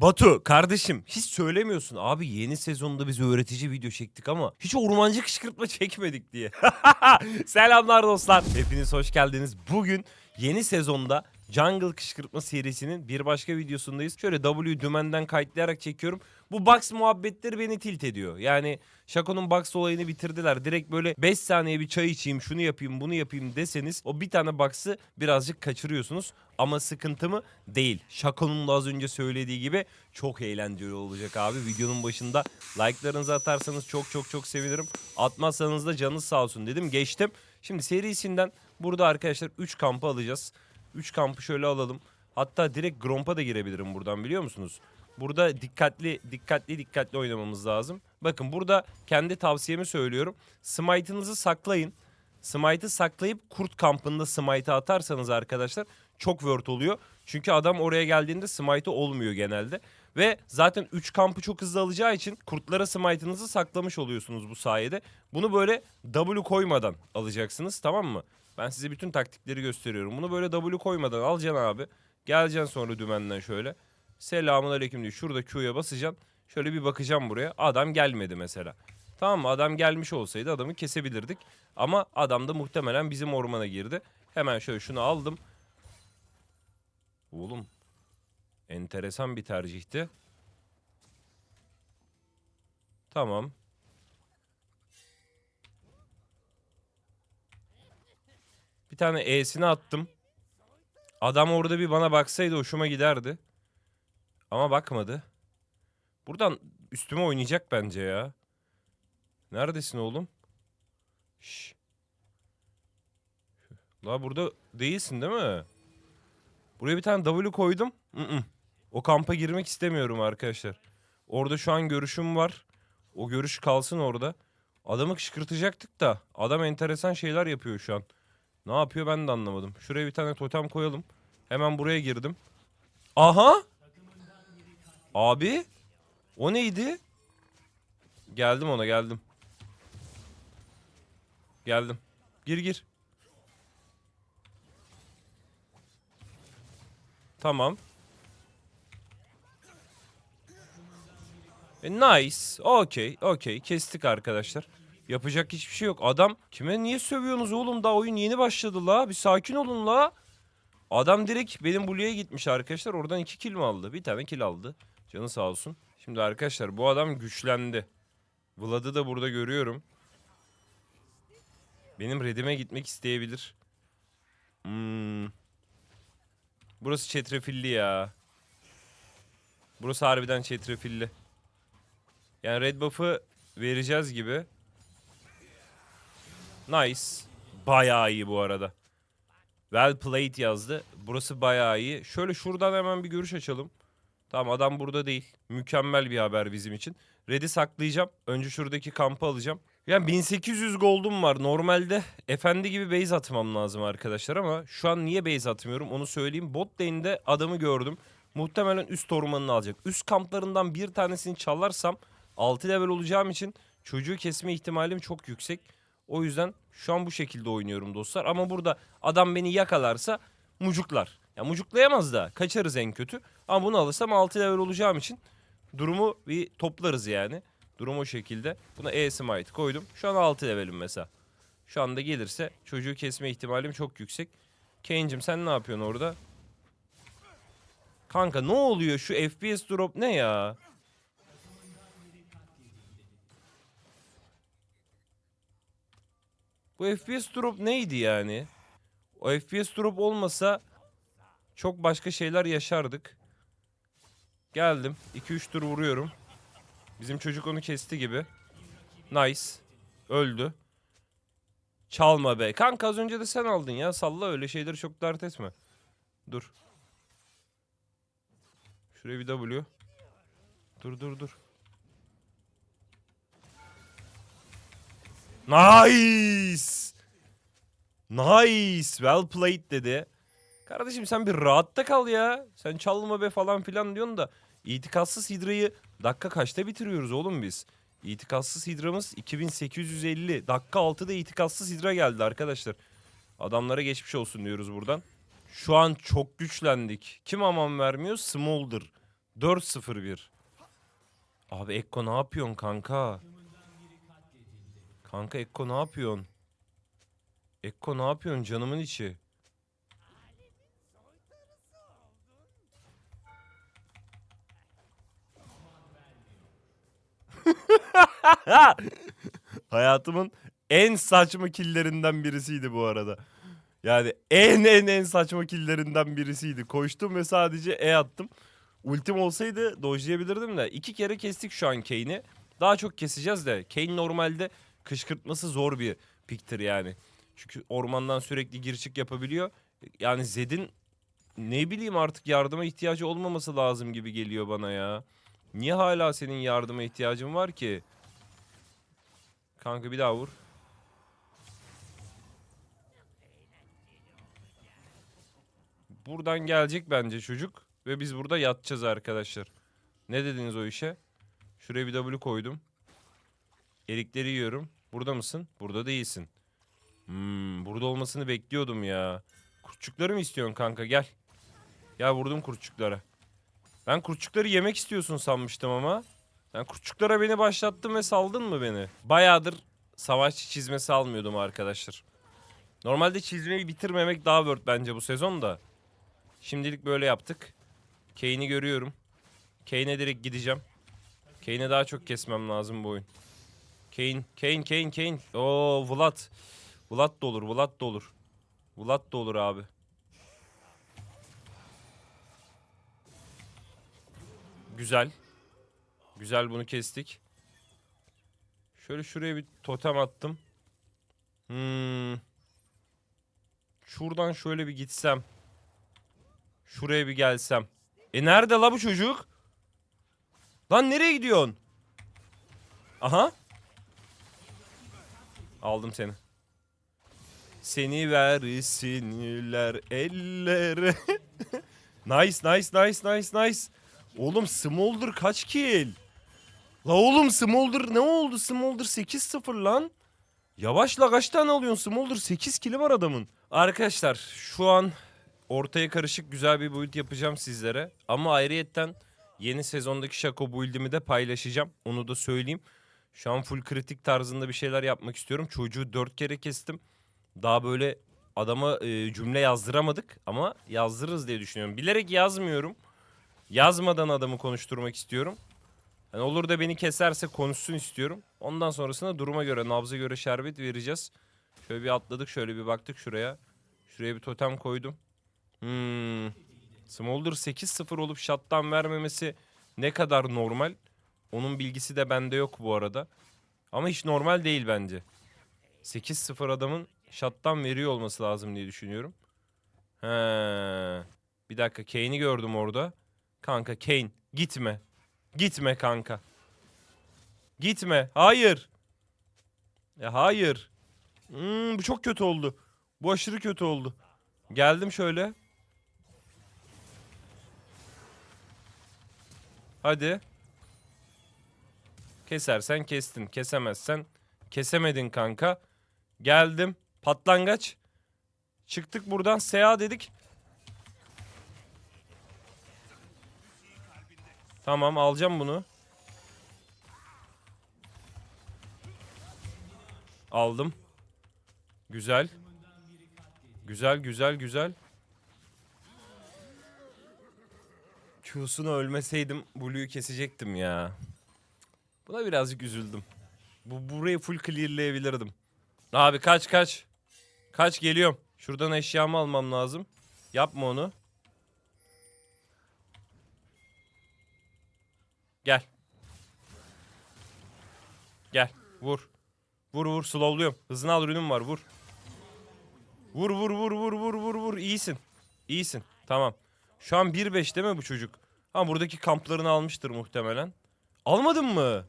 Batu kardeşim hiç söylemiyorsun abi yeni sezonda biz öğretici video çektik ama hiç ormancı kışkırtma çekmedik diye. Selamlar dostlar. Hepiniz hoş geldiniz. Bugün yeni sezonda Jungle Kışkırtma serisinin bir başka videosundayız. Şöyle W dümenden kayıtlayarak çekiyorum. Bu box muhabbetleri beni tilt ediyor. Yani Şako'nun box olayını bitirdiler. Direkt böyle 5 saniye bir çay içeyim, şunu yapayım, bunu yapayım deseniz o bir tane box'ı birazcık kaçırıyorsunuz. Ama sıkıntı mı? Değil. Şako'nun da az önce söylediği gibi çok eğlenceli olacak abi. Videonun başında like'larınızı atarsanız çok çok çok sevinirim. Atmazsanız da canınız sağ olsun dedim. Geçtim. Şimdi serisinden burada arkadaşlar 3 kampı alacağız. 3 kampı şöyle alalım. Hatta direkt Gromp'a da girebilirim buradan biliyor musunuz? Burada dikkatli dikkatli dikkatli oynamamız lazım. Bakın burada kendi tavsiyemi söylüyorum. Smite'ınızı saklayın. Smite'ı saklayıp kurt kampında smite'ı atarsanız arkadaşlar çok word oluyor. Çünkü adam oraya geldiğinde smite'ı olmuyor genelde. Ve zaten 3 kampı çok hızlı alacağı için kurtlara smite'ınızı saklamış oluyorsunuz bu sayede. Bunu böyle W koymadan alacaksınız tamam mı? Ben size bütün taktikleri gösteriyorum. Bunu böyle W koymadan alacaksın abi. Geleceksin sonra dümenden şöyle. Selamun aleyküm diye şurada Q'ya basacaksın. Şöyle bir bakacağım buraya. Adam gelmedi mesela. Tamam mı? Adam gelmiş olsaydı adamı kesebilirdik. Ama adam da muhtemelen bizim ormana girdi. Hemen şöyle şunu aldım. Oğlum. Enteresan bir tercihti. Tamam. Bir tane E'sini attım. Adam orada bir bana baksaydı hoşuma giderdi. Ama bakmadı. Buradan üstüme oynayacak bence ya. Neredesin oğlum? Şş. La burada değilsin değil mi? Buraya bir tane W koydum. Mm-mm. O kampa girmek istemiyorum arkadaşlar. Orada şu an görüşüm var. O görüş kalsın orada. Adamı kışkırtacaktık da adam enteresan şeyler yapıyor şu an. Ne yapıyor ben de anlamadım. Şuraya bir tane totem koyalım. Hemen buraya girdim. Aha! Abi? O neydi? Geldim ona geldim. Geldim. Gir gir. Tamam. E, nice. Okey. Okey. Kestik arkadaşlar. Yapacak hiçbir şey yok. Adam kime niye sövüyorsunuz oğlum? Daha oyun yeni başladı la. Bir sakin olun la. Adam direkt benim Blue'ya gitmiş arkadaşlar. Oradan iki kill mi aldı? Bir tane kill aldı. Canı sağ olsun. Şimdi arkadaşlar bu adam güçlendi. Vlad'ı da burada görüyorum. Benim redime gitmek isteyebilir. Hmm. Burası çetrefilli ya. Burası harbiden çetrefilli. Yani red buff'ı vereceğiz gibi. Nice. Bayağı iyi bu arada. Well played yazdı. Burası bayağı iyi. Şöyle şuradan hemen bir görüş açalım. Tamam adam burada değil. Mükemmel bir haber bizim için. Red'i saklayacağım. Önce şuradaki kampı alacağım. Yani 1800 gold'um var. Normalde efendi gibi base atmam lazım arkadaşlar ama şu an niye base atmıyorum onu söyleyeyim. Bot lane'de adamı gördüm. Muhtemelen üst ormanını alacak. Üst kamplarından bir tanesini çalarsam 6 level olacağım için çocuğu kesme ihtimalim çok yüksek. O yüzden şu an bu şekilde oynuyorum dostlar. Ama burada adam beni yakalarsa mucuklar. Ya mucuklayamaz da kaçarız en kötü. Ama bunu alırsam 6 level olacağım için durumu bir toplarız yani. Durum o şekilde. Buna E smite koydum. Şu an 6 levelim mesela. Şu anda gelirse çocuğu kesme ihtimalim çok yüksek. Kane'cim sen ne yapıyorsun orada? Kanka ne oluyor şu FPS drop ne ya? Bu FPS drop neydi yani? O FPS drop olmasa çok başka şeyler yaşardık. Geldim. 2-3 tur vuruyorum. Bizim çocuk onu kesti gibi. Nice. Öldü. Çalma be. Kanka az önce de sen aldın ya. Salla öyle şeyleri çok dert etme. Dur. Şuraya bir W. Dur dur dur. Nice. Nice. Well played dedi. Kardeşim sen bir rahatta kal ya. Sen çalma be falan filan diyorsun da. İtikatsız Hidra'yı dakika kaçta bitiriyoruz oğlum biz? İtikatsız Hidra'mız 2850. Dakika 6'da itikatsız Hidra geldi arkadaşlar. Adamlara geçmiş olsun diyoruz buradan. Şu an çok güçlendik. Kim aman vermiyor? Smolder. 4-0-1. Abi Ekko ne yapıyorsun kanka? Kanka Ekko ne yapıyorsun? Ekko ne yapıyorsun canımın içi? Hayatımın en saçma killerinden birisiydi bu arada. Yani en en en saçma killerinden birisiydi. Koştum ve sadece E attım. Ultim olsaydı dojlayabilirdim de. iki kere kestik şu an Kane'i. Daha çok keseceğiz de. Kane normalde kışkırtması zor bir piktir yani. Çünkü ormandan sürekli gir çık yapabiliyor. Yani Zed'in ne bileyim artık yardıma ihtiyacı olmaması lazım gibi geliyor bana ya. Niye hala senin yardıma ihtiyacın var ki? Kanka bir daha vur. Buradan gelecek bence çocuk. Ve biz burada yatacağız arkadaşlar. Ne dediniz o işe? Şuraya bir W koydum. Erikleri yiyorum. Burada mısın? Burada değilsin. Hmm, burada olmasını bekliyordum ya. Kurtçukları mı istiyorsun kanka? Gel. Gel vurdum kurtçuklara. Ben kurtçukları yemek istiyorsun sanmıştım ama. Ben kurtçuklara beni başlattın ve saldın mı beni? Bayağıdır savaşçı çizmesi almıyordum arkadaşlar. Normalde çizmeyi bitirmemek daha word bence bu sezon da. Şimdilik böyle yaptık. Kane'i görüyorum. Kane'e direkt gideceğim. Kane'e daha çok kesmem lazım bu oyun. Kane, Kane, Kane, Kane. Oo Vlad. Vlad da olur, Vlad da olur. Vlad da olur abi. Güzel. Güzel bunu kestik. Şöyle şuraya bir totem attım. Hmm. Şuradan şöyle bir gitsem. Şuraya bir gelsem. E nerede la bu çocuk? Lan nereye gidiyorsun? Aha. Aldım seni. Seni versinler ellere. nice nice nice nice nice. Oğlum Smolder kaç kill? La oğlum Smolder ne oldu? Smolder 8-0 lan. Yavaşla kaç tane alıyorsun Smolder? 8 kill'i var adamın. Arkadaşlar şu an ortaya karışık güzel bir build yapacağım sizlere. Ama ayrıyetten yeni sezondaki Shaco build'imi de paylaşacağım. Onu da söyleyeyim. Şu an full kritik tarzında bir şeyler yapmak istiyorum. Çocuğu 4 kere kestim. Daha böyle adama e, cümle yazdıramadık ama yazdırırız diye düşünüyorum. Bilerek yazmıyorum. Yazmadan adamı konuşturmak istiyorum. Yani olur da beni keserse konuşsun istiyorum. Ondan sonrasında duruma göre, nabza göre şerbet vereceğiz. Şöyle bir atladık, şöyle bir baktık şuraya. Şuraya bir totem koydum. Hmm. Smolder 8-0 olup shutdown vermemesi ne kadar normal? Onun bilgisi de bende yok bu arada. Ama hiç normal değil bence. 8-0 adamın shutdown veriyor olması lazım diye düşünüyorum. He. Bir dakika Kane'i gördüm orada. Kanka Kane gitme. Gitme kanka. Gitme. Hayır. Ya hayır. Hmm, bu çok kötü oldu. Bu aşırı kötü oldu. Geldim şöyle. Hadi. Kesersen kestin. Kesemezsen kesemedin kanka. Geldim. Patlangaç. Çıktık buradan. Seha dedik. Tamam alacağım bunu. Aldım. Güzel. Güzel güzel güzel. Q'sunu ölmeseydim Blue'yu kesecektim ya. Buna birazcık üzüldüm. Bu burayı full clearlayabilirdim. Abi kaç kaç. Kaç geliyorum. Şuradan eşyamı almam lazım. Yapma onu. Gel. Gel. Vur. Vur vur slowluyorum. Hızını al ürünüm var vur. Vur vur vur vur vur vur vur. İyisin. İyisin. Tamam. Şu an 1-5 değil mi bu çocuk? Ha buradaki kamplarını almıştır muhtemelen. Almadın mı?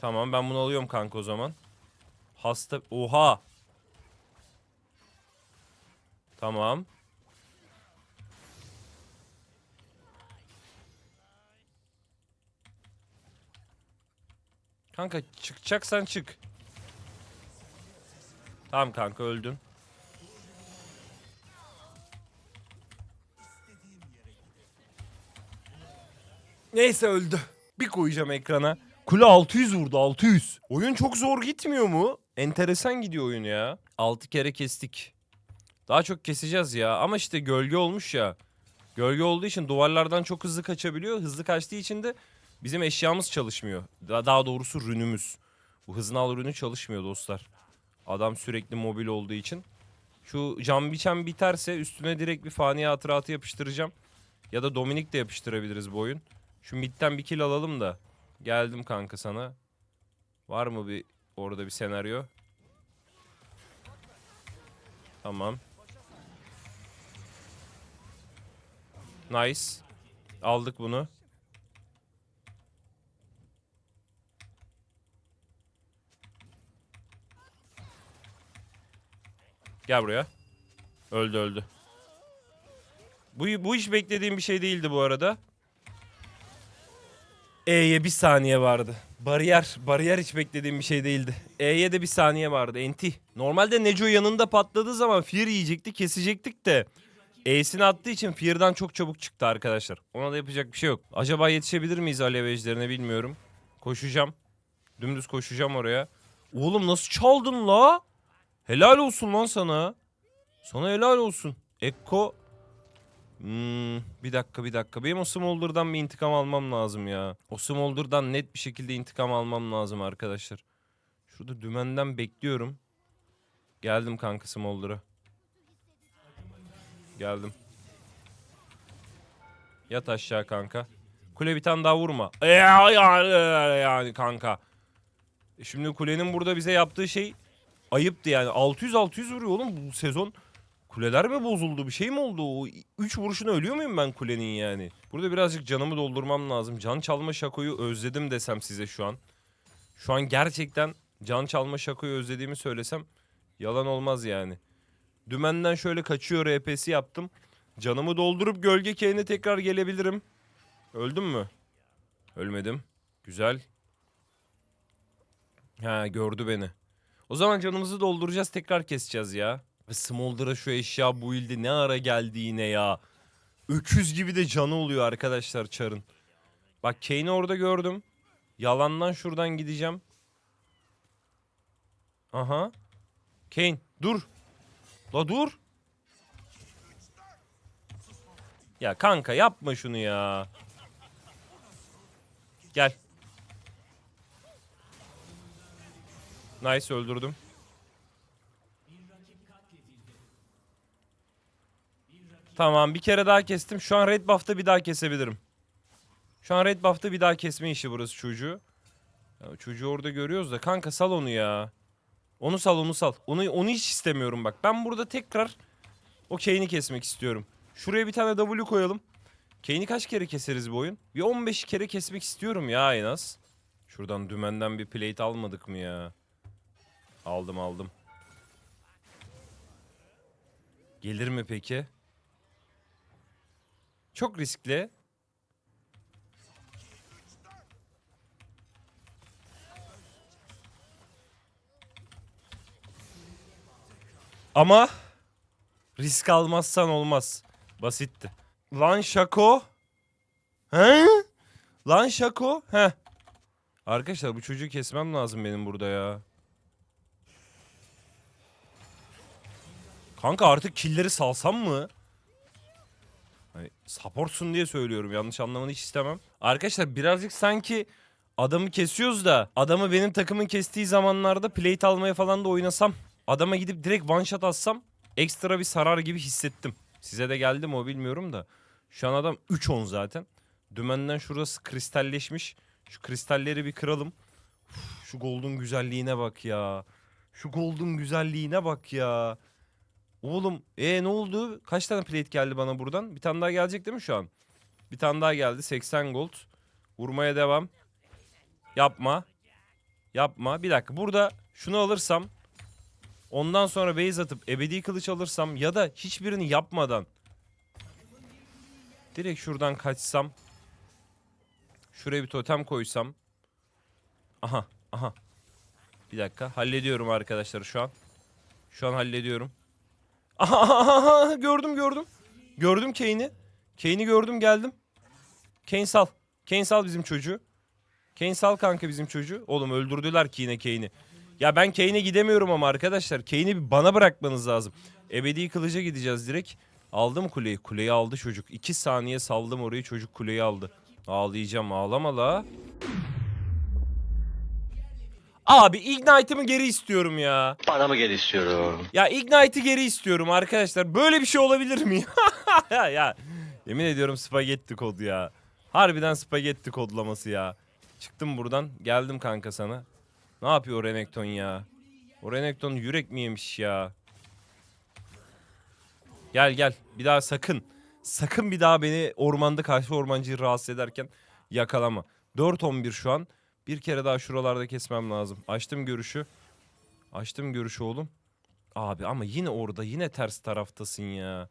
Tamam ben bunu alıyorum kanka o zaman. Hasta... Oha! Tamam. Kanka çıkacaksan çık. Tamam kanka öldün. Neyse öldü. Bir koyacağım ekrana. Kule 600 vurdu 600. Oyun çok zor gitmiyor mu? Enteresan gidiyor oyun ya. 6 kere kestik. Daha çok keseceğiz ya. Ama işte gölge olmuş ya. Gölge olduğu için duvarlardan çok hızlı kaçabiliyor. Hızlı kaçtığı için de bizim eşyamız çalışmıyor. Daha, daha doğrusu rünümüz. Bu hızını al rünü çalışmıyor dostlar. Adam sürekli mobil olduğu için. Şu cam biçem biterse üstüne direkt bir fani hatıratı yapıştıracağım. Ya da Dominik de yapıştırabiliriz bu oyun. Şu midden bir kill alalım da. Geldim kanka sana. Var mı bir orada bir senaryo? Tamam. Nice. Aldık bunu. Gel buraya. Öldü öldü. Bu, bu iş beklediğim bir şey değildi bu arada. E'ye bir saniye vardı. Bariyer, bariyer hiç beklediğim bir şey değildi. E'ye de bir saniye vardı. Enti. Normalde Neco yanında patladığı zaman Fear yiyecekti, kesecektik de. E'sini attığı için Fear'dan çok çabuk çıktı arkadaşlar. Ona da yapacak bir şey yok. Acaba yetişebilir miyiz alev ejderine bilmiyorum. Koşacağım. Dümdüz koşacağım oraya. Oğlum nasıl çaldın la? Helal olsun lan sana. Sana helal olsun. Ekko Hmm, bir dakika bir dakika. Benim o Smolder'dan bir intikam almam lazım ya. O Smolder'dan net bir şekilde intikam almam lazım arkadaşlar. Şurada dümenden bekliyorum. Geldim kanka Smolder'a. Geldim. Yat aşağı kanka. Kule bir tane daha vurma. Ya, ya, ya, yani kanka. E Şimdi kulenin burada bize yaptığı şey ayıptı yani. 600-600 vuruyor oğlum bu sezon. Kuleler mi bozuldu? Bir şey mi oldu? O 3 vuruşuna ölüyor muyum ben kulenin yani? Burada birazcık canımı doldurmam lazım. Can çalma şakoyu özledim desem size şu an. Şu an gerçekten can çalma şakoyu özlediğimi söylesem yalan olmaz yani. Dümenden şöyle kaçıyor RP'si yaptım. Canımı doldurup gölge keyine tekrar gelebilirim. Öldüm mü? Ölmedim. Güzel. Ha gördü beni. O zaman canımızı dolduracağız tekrar keseceğiz ya. Smolder'a şu eşya bu ilde ne ara geldi yine ya. Öküz gibi de canı oluyor arkadaşlar Char'ın. Bak Kane'i orada gördüm. Yalandan şuradan gideceğim. Aha. Kane dur. La dur. Ya kanka yapma şunu ya. Gel. Nice öldürdüm. Tamam bir kere daha kestim. Şu an red buff'ta bir daha kesebilirim. Şu an red buff'ta bir daha kesme işi burası çocuğu. Ya, çocuğu orada görüyoruz da kanka sal onu ya. Onu sal onu sal. Onu, onu hiç istemiyorum bak. Ben burada tekrar o Kane'i kesmek istiyorum. Şuraya bir tane W koyalım. Kane'i kaç kere keseriz bu oyun? Bir 15 kere kesmek istiyorum ya en az. Şuradan dümenden bir plate almadık mı ya? Aldım aldım. Gelir mi peki? Çok riskli. Ama risk almazsan olmaz. Basitti. Lan Şako. He? Lan Şako. He. Arkadaşlar bu çocuğu kesmem lazım benim burada ya. Kanka artık killleri salsam mı? Supportsun diye söylüyorum. Yanlış anlamanı hiç istemem. Arkadaşlar birazcık sanki adamı kesiyoruz da adamı benim takımın kestiği zamanlarda plate almaya falan da oynasam adama gidip direkt one shot atsam ekstra bir sarar gibi hissettim. Size de geldi mi o bilmiyorum da. Şu an adam 3-10 zaten. Dümenden şurası kristalleşmiş. Şu kristalleri bir kıralım. Şu golden güzelliğine bak ya. Şu golden güzelliğine bak ya. Oğlum e ne oldu? Kaç tane plate geldi bana buradan? Bir tane daha gelecek değil mi şu an? Bir tane daha geldi. 80 gold. Vurmaya devam. Yapma. Yapma. Bir dakika. Burada şunu alırsam ondan sonra base atıp ebedi kılıç alırsam ya da hiçbirini yapmadan direkt şuradan kaçsam şuraya bir totem koysam aha aha bir dakika hallediyorum arkadaşlar şu an şu an hallediyorum Aha, gördüm gördüm. Gördüm Kane'i. Kane'i gördüm geldim. Kane sal. Kane sal bizim çocuğu. Kane sal kanka bizim çocuğu. Oğlum öldürdüler ki yine Kane'i. Ya ben Kane'e gidemiyorum ama arkadaşlar. Kane'i bana bırakmanız lazım. Ebedi kılıca gideceğiz direkt. Aldım kuleyi. Kuleyi aldı çocuk. 2 saniye saldım orayı çocuk kuleyi aldı. Ağlayacağım ağlama la. Abi Ignite'ımı geri istiyorum ya. Paramı geri istiyorum. Ya Ignite'ı geri istiyorum arkadaşlar. Böyle bir şey olabilir mi? ya, ya yemin ediyorum spagetti kodu ya. Harbiden spagetti kodlaması ya. Çıktım buradan. Geldim kanka sana. Ne yapıyor o Renekton ya? O Renekton yürek mi yemiş ya? Gel gel. Bir daha sakın. Sakın bir daha beni ormanda karşı ormancıyı rahatsız ederken yakalama. 4-11 şu an. Bir kere daha şuralarda kesmem lazım. Açtım görüşü. Açtım görüşü oğlum. Abi ama yine orada yine ters taraftasın ya.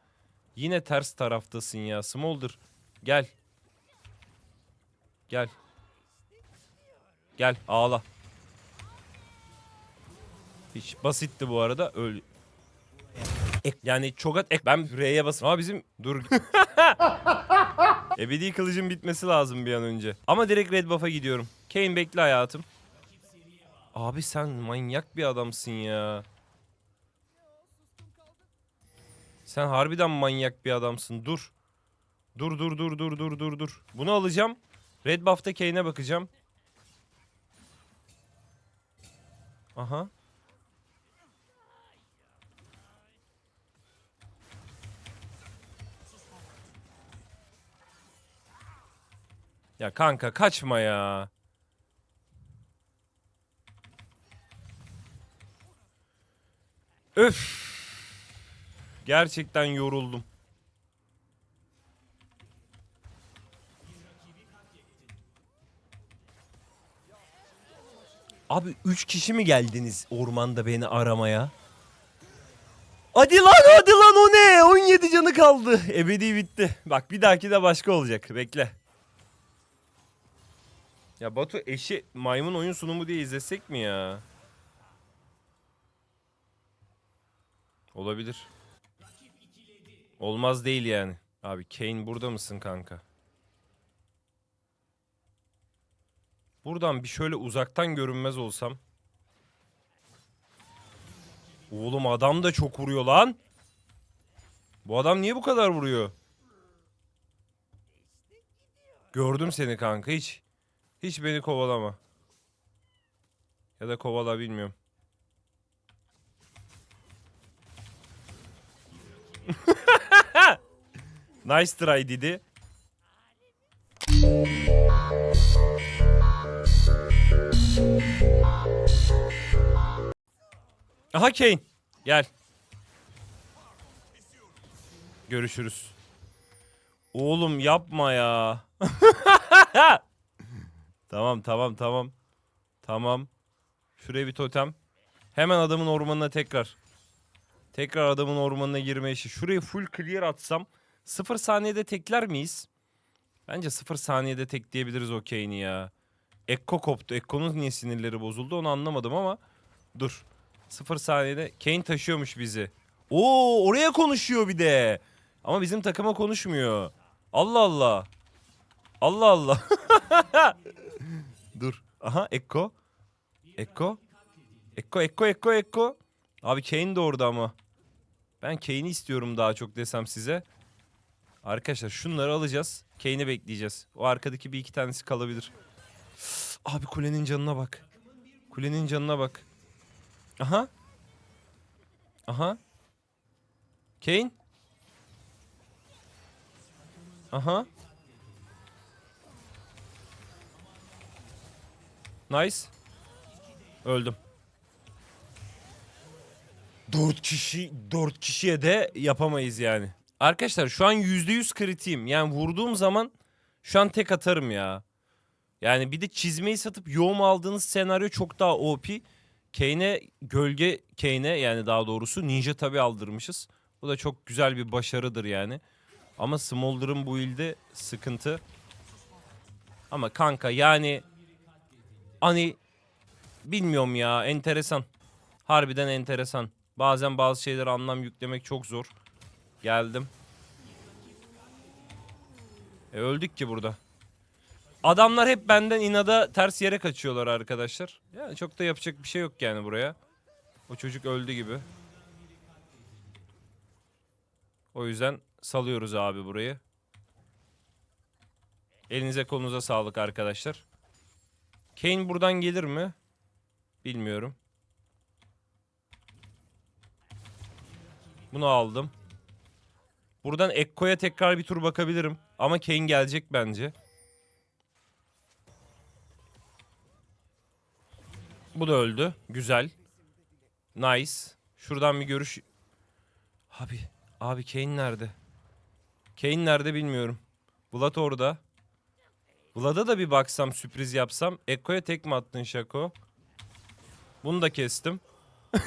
Yine ters taraftasın ya. Smolder gel. Gel. Gel ağla. Hiç basitti bu arada. Öl. Ek, yani çok at ek. Ben R'ye basım. Ama bizim dur. Ebedi kılıcın bitmesi lazım bir an önce. Ama direkt red buff'a gidiyorum. Kane bekle hayatım. Abi sen manyak bir adamsın ya. Sen harbiden manyak bir adamsın. Dur. Dur dur dur dur dur dur dur. Bunu alacağım. Red buff'ta Kane'e bakacağım. Aha. Ya kanka kaçma ya. Öf. Gerçekten yoruldum. Abi 3 kişi mi geldiniz ormanda beni aramaya? Hadi lan hadi lan o ne? 17 canı kaldı. Ebedi bitti. Bak bir dahaki de başka olacak. Bekle. Ya Batu eşi maymun oyun sunumu diye izlesek mi ya? Olabilir. Olmaz değil yani. Abi Kane burada mısın kanka? Buradan bir şöyle uzaktan görünmez olsam. Oğlum adam da çok vuruyor lan. Bu adam niye bu kadar vuruyor? Gördüm seni kanka hiç. Hiç beni kovalama. Ya da kovala bilmiyorum. Nice try dedi. Aha Kane. Gel. Görüşürüz. Oğlum yapma ya. tamam tamam tamam. Tamam. Şuraya bir totem. Hemen adamın ormanına tekrar. Tekrar adamın ormanına girme işi. Şurayı full clear atsam 0 saniyede tekler miyiz? Bence 0 saniyede tekleyebiliriz o Kane'i ya. Ekko koptu. Ekko'nun niye sinirleri bozuldu onu anlamadım ama. Dur. 0 saniyede Kane taşıyormuş bizi. Oo oraya konuşuyor bir de. Ama bizim takıma konuşmuyor. Allah Allah. Allah Allah. Dur. Aha Ekko. Ekko. Ekko Ekko Ekko Ekko. Abi Kane de orada ama. Ben Kane'i istiyorum daha çok desem size. Arkadaşlar şunları alacağız. Kane'i bekleyeceğiz. O arkadaki bir iki tanesi kalabilir. Abi kulenin canına bak. Kulenin canına bak. Aha. Aha. Kane. Aha. Nice. Öldüm. Dört kişi, dört kişiye de yapamayız yani. Arkadaşlar şu an %100 kritiğim. Yani vurduğum zaman şu an tek atarım ya. Yani bir de çizmeyi satıp yoğum aldığınız senaryo çok daha OP. Kane'e gölge Kane'e yani daha doğrusu ninja tabi aldırmışız. Bu da çok güzel bir başarıdır yani. Ama Smolder'ın bu ilde sıkıntı. Ama kanka yani hani bilmiyorum ya enteresan. Harbiden enteresan. Bazen bazı şeylere anlam yüklemek çok zor. Geldim. E öldük ki burada. Adamlar hep benden inada ters yere kaçıyorlar arkadaşlar. Yani çok da yapacak bir şey yok yani buraya. O çocuk öldü gibi. O yüzden salıyoruz abi burayı. Elinize kolunuza sağlık arkadaşlar. Kane buradan gelir mi? Bilmiyorum. Bunu aldım. Buradan Ekko'ya tekrar bir tur bakabilirim. Ama Kane gelecek bence. Bu da öldü. Güzel. Nice. Şuradan bir görüş. Abi. Abi Kane nerede? Kane nerede bilmiyorum. Vlad orada. Vlad'a da bir baksam sürpriz yapsam. Ekko'ya tek mi attın Şako? Bunu da kestim.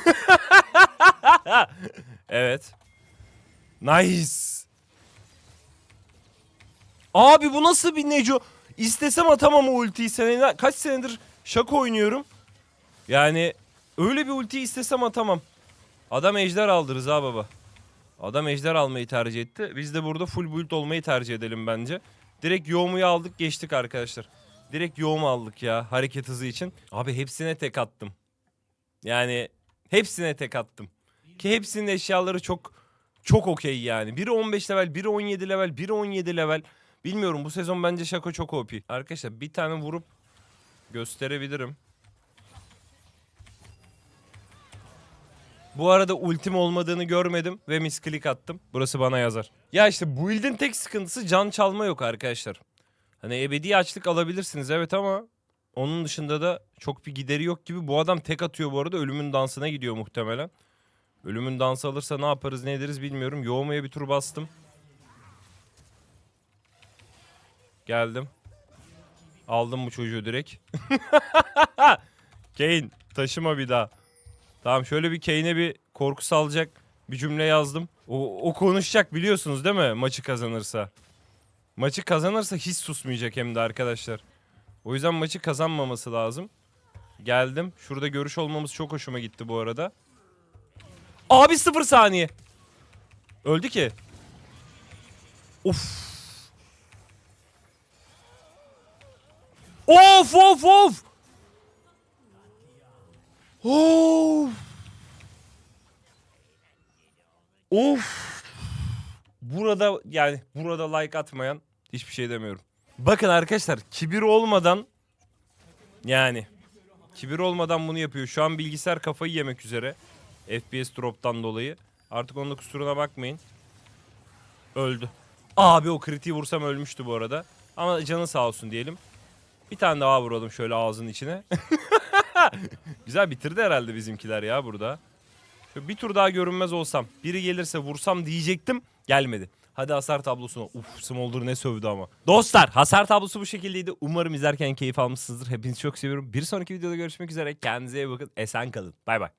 evet. Nice. Abi bu nasıl bir Neco? İstesem atamam o ultiyi. Sene, kaç senedir Şako oynuyorum. Yani öyle bir ulti istesem atamam. Adam ejder aldı Rıza baba. Adam ejder almayı tercih etti. Biz de burada full build olmayı tercih edelim bence. Direkt yoğumuyu aldık geçtik arkadaşlar. Direkt yoğum aldık ya hareket hızı için. Abi hepsine tek attım. Yani hepsine tek attım. Ki hepsinin eşyaları çok çok okey yani. Biri 15 level, biri 17 level, biri 17 level. Bilmiyorum bu sezon bence Şako çok OP. Arkadaşlar bir tane vurup gösterebilirim. Bu arada ultim olmadığını görmedim ve misklik attım. Burası bana yazar. Ya işte build'in tek sıkıntısı can çalma yok arkadaşlar. Hani ebedi açlık alabilirsiniz evet ama onun dışında da çok bir gideri yok gibi. Bu adam tek atıyor bu arada ölümün dansına gidiyor muhtemelen. Ölümün dansı alırsa ne yaparız ne ederiz bilmiyorum. Yoğumaya bir tur bastım. Geldim. Aldım bu çocuğu direkt. Kane taşıma bir daha. Tamam şöyle bir Kane'e bir korku salacak bir cümle yazdım. O, o konuşacak biliyorsunuz değil mi maçı kazanırsa. Maçı kazanırsa hiç susmayacak hem de arkadaşlar. O yüzden maçı kazanmaması lazım. Geldim. Şurada görüş olmamız çok hoşuma gitti bu arada. Abi sıfır saniye. Öldü ki. Of. Of of of. Of. Of. Burada yani burada like atmayan hiçbir şey demiyorum. Bakın arkadaşlar kibir olmadan yani kibir olmadan bunu yapıyor. Şu an bilgisayar kafayı yemek üzere. FPS drop'tan dolayı. Artık onun da kusuruna bakmayın. Öldü. Abi o kritiği vursam ölmüştü bu arada. Ama canı sağ olsun diyelim. Bir tane daha vuralım şöyle ağzının içine. Güzel bitirdi herhalde bizimkiler ya burada. Bir tur daha görünmez olsam. Biri gelirse vursam diyecektim. Gelmedi. Hadi hasar tablosuna. Uf Smolder ne sövdü ama. Dostlar hasar tablosu bu şekildeydi. Umarım izlerken keyif almışsınızdır. Hepinizi çok seviyorum. Bir sonraki videoda görüşmek üzere. Kendinize iyi bakın. Esen kalın. Bay bay.